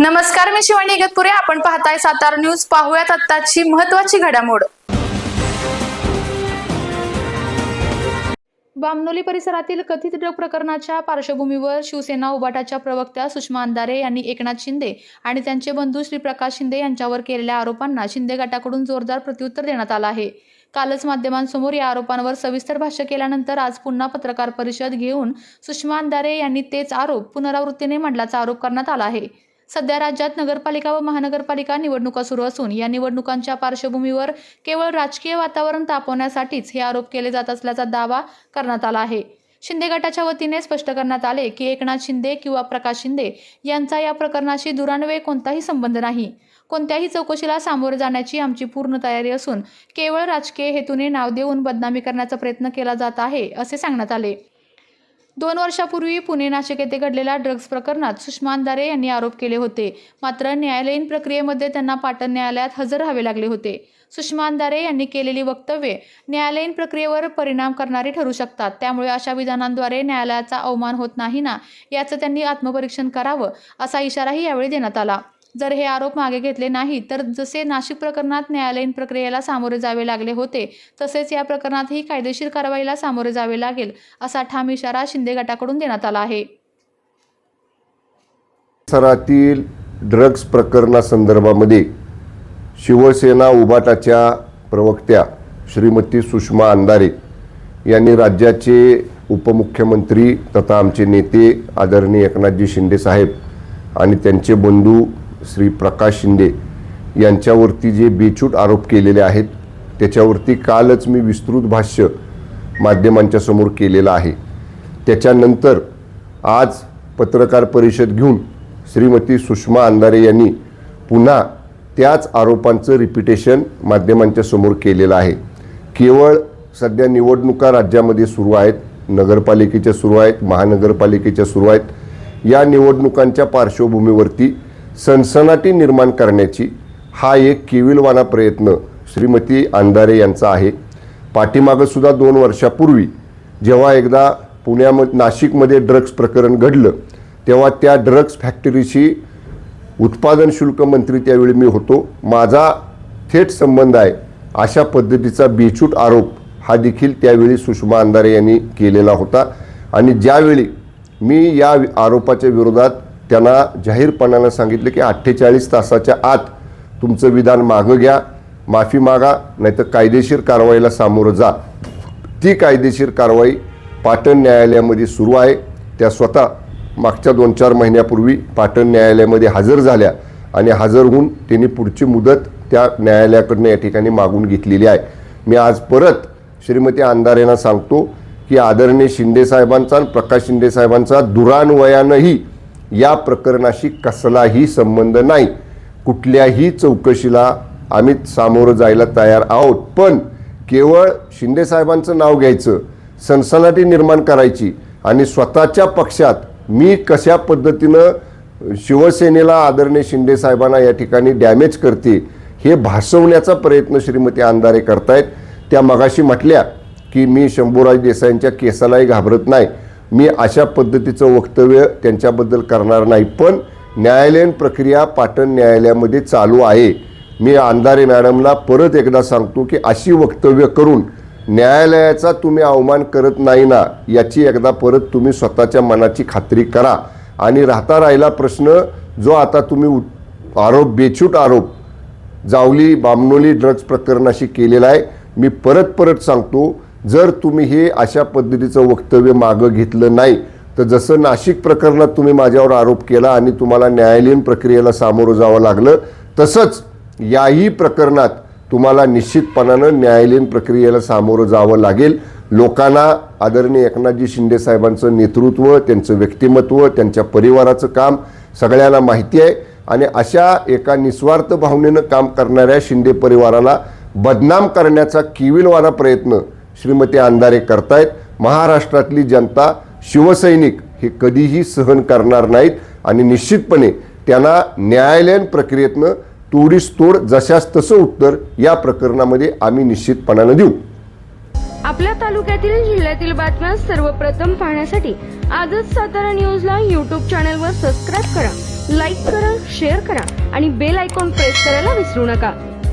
नमस्कार मी शिवानी इगतपुरे. आपण पाहताय सातारा न्यूज. पाहूयात आत्ताची महत्वाची घडामोड. बामनोली परिसरातील कथित ड्रग प्रकरणाच्या पार्श्वभूमीवर शिवसेना उबाटाच्या प्रवक्त्या सुषमा अंधारे यांनी एकनाथ शिंदे आणि त्यांचे बंधू श्रीप्रकाश शिंदे यांच्यावर केलेल्या आरोपांना शिंदे गटाकडून जोरदार प्रत्युत्तर देण्यात आलं आहे. कालच माध्यमांसमोर या आरोपांवर सविस्तर भाष्य केल्यानंतर आज पुन्हा पत्रकार परिषद घेऊन सुषमा अंधारे यांनी तेच आरोप पुनरावृत्तीने मांडल्याचा आरोप करण्यात आला आहे. सध्या राज्यात नगरपालिका व महानगरपालिका निवडणुका सुरू असून या निवडणुकांच्या पार्श्वभूमीवर केवळ राजकीय वातावरण तापवण्यासाठीच हे आरोप केले जात असल्याचा दावा करण्यात आला आहे. शिंदे गटाच्या वतीने स्पष्ट करण्यात आले की एकनाथ शिंदे किंवा प्रकाश शिंदे यांचा या प्रकरणाशी दुरान्वये कोणताही संबंध नाही. कोणत्याही चौकशीला सामोरे जाण्याची आमची पूर्ण तयारी असून केवळ राजकीय हेतूने नाव देऊन बदनामी करण्याचा प्रयत्न केला जात आहे असे सांगण्यात आले. दोन वर्षापूर्वी पुणे नाशिक येथे घडलेल्या ड्रग्ज प्रकरणात सुषमा अंधारे यांनी आरोप केले होते. मात्र न्यायालयीन प्रक्रियेमध्ये त्यांना पाटण न्यायालयात हजर राहावे लागले होते. सुषमा अंधारे यांनी केलेली वक्तव्ये न्यायालयीन प्रक्रियेवर परिणाम करणारी ठरू शकतात. त्यामुळे अशा विधानांद्वारे न्यायालयाचा अवमान होत नाही ना याचं त्यांनी आत्मपरीक्षण करावं असा इशाराही यावेळी देण्यात आला. जर हे आरोप मागे घेतले नाही तर जसे नाशिक प्रकरणात न्यायालयीन प्रक्रियेला सामोरे जावे लागले होते तसेच या प्रकरणातही कायदेशीर कारवाईला सामोरे जावे लागेल असा ठाम इशारा शिंदे गटाकडून देण्यात आला आहे. परिसरातील ड्रग्ज प्रकरणासंदर्भामध्ये शिवसेना उभाटाच्या प्रवक्त्या श्रीमती सुषमा अंधारे यांनी राज्याचे उपमुख्यमंत्री तथा आमचे नेते आदरणीय एकनाथजी शिंदे साहेब आणि त्यांचे बंधू श्री प्रकाश शिंदे यांच्यावरती जे बेछूट आरोप केलेले आहेत त्याच्यावरती कालच मी विस्तृत भाष्य माध्यमांच्या समोर केलेलं आहे. त्याच्यानंतर आज पत्रकार परिषद घेऊन श्रीमती सुषमा अंधारे यांनी पुन्हा त्याच आरोपांचं रिपिटेशन माध्यमांच्या समोर केलेलं आहे. केवळ सध्या निवडणुका राज्यामध्ये सुरू आहेत नगरपालिकेच्या सुरू आहेत महानगरपालिकेच्या सुरू आहेत. या निवडणुकांच्या पार्श्वभूमीवरती सनसनाटी निर्माण करण्याची हा एक केविलवाना प्रयत्न श्रीमती अंधारे यांचा आहे. पाठीमागंसुद्धा दोन वर्षापूर्वी जेव्हा एकदा पुण्यामध्ये नाशिकमध्ये ड्रग्स प्रकरण घडलं तेव्हा त्या ड्रग्स फॅक्टरीशी उत्पादन शुल्क मंत्री त्यावेळी मी होतो. माझा थेट संबंध आहे. अशा पद्धतीचा बेछूट आरोप हा देखील त्यावेळी सुषमा अंधारे यांनी केलेला होता. आणि ज्यावेळी मी या आरोपाच्या विरोधात त्यांना जाहीरपणानं सांगितलं की अठ्ठेचाळीस तासाच्या आत तुमचं विधान मागं घ्या माफी मागा नाहीतर कायदेशीर कारवाईला सामोरं जा. ती कायदेशीर कारवाई पाटण न्यायालयामध्ये सुरू आहे. त्या स्वतः मागच्या दोन चार महिन्यापूर्वी पाटण न्यायालयामध्ये हजर झाल्या आणि हजर होऊन त्यांनी पुढची मुदत त्या न्यायालयाकडनं या ठिकाणी मागून घेतलेली आहे. मी आज परत श्रीमती अंधारेंना सांगतो की आदरणीय शिंदेसाहेबांचा आणि प्रकाश शिंदे साहेबांचा दुरान्वयानंही या प्रकरणाशी कसलाही संबंध नाही. कुठल्याही चौकशीला आम्ही सामोरं जायला तयार आहोत. पण केवळ शिंदेसाहेबांचं नाव घ्यायचं सनसनाटी निर्माण करायची आणि स्वतःच्या पक्षात मी कशा पद्धतीनं शिवसेनेला आदरणीय शिंदेसाहेबांना या ठिकाणी डॅमेज करते हे भासवण्याचा प्रयत्न श्रीमती अंधारे करतायत. त्या मगाशी म्हटल्या की मी शंभूराज देसाईंच्या केसालाही घाबरत नाही. मी अशा पद्धतीचं वक्तव्य त्यांच्याबद्दल करणार नाही पण न्यायालयीन प्रक्रिया पाटण न्यायालयामध्ये चालू आहे. मी अंधारे मॅडमला परत एकदा सांगतो की अशी वक्तव्य करून न्यायालयाचा तुम्ही अवमान करत नाही ना याची एकदा परत तुम्ही स्वतःच्या मनाची खात्री करा. आणि राहता राहिला प्रश्न जो आता तुम्ही आरोप बेछूट आरोप जावली बामनोली ड्रग्ज प्रकरणाशी केलेला आहे मी परत परत सांगतो जर तुम्ही हे अशा पद्धतीचं वक्तव्य मागं घेतलं नाही तर जसं नाशिक प्रकरणात तुम्ही माझ्यावर आरोप केला आणि तुम्हाला न्यायालयीन प्रक्रियेला सामोरं जावं लागलं तसंच याही प्रकरणात तुम्हाला निश्चितपणानं न्यायालयीन प्रक्रियेला सामोरं जावं लागेल. लोकांना आदरणीय एकनाथजी शिंदे साहेबांचं नेतृत्व त्यांचं व्यक्तिमत्व त्यांच्या परिवाराचं काम सगळ्यांना माहिती आहे आणि अशा एका निस्वार्थ भावनेनं काम करणाऱ्या शिंदे परिवाराला बदनाम करण्याचा किविलवाना प्रयत्न श्रीमती अंधारे करतायत. महाराष्ट्रातली जनता शिवसैनिक हे कधीही सहन करणार नाहीत आणि निश्चितपणे त्यांना न्यायालयीन प्रक्रियेतनं तोडीस तोड जशास तसं उत्तर या प्रकरणामध्ये आम्ही निश्चितपणानं देऊ. आपल्या तालुक्यातील जिल्ह्यातील बातम्या सर्वप्रथम पाहण्यासाठी आजच सातारा न्यूजला यूट्यूब चॅनलवर सबस्क्राईब करा लाईक करा शेअर करा आणि बेल आयकॉन प्रेस करायला विसरू नका.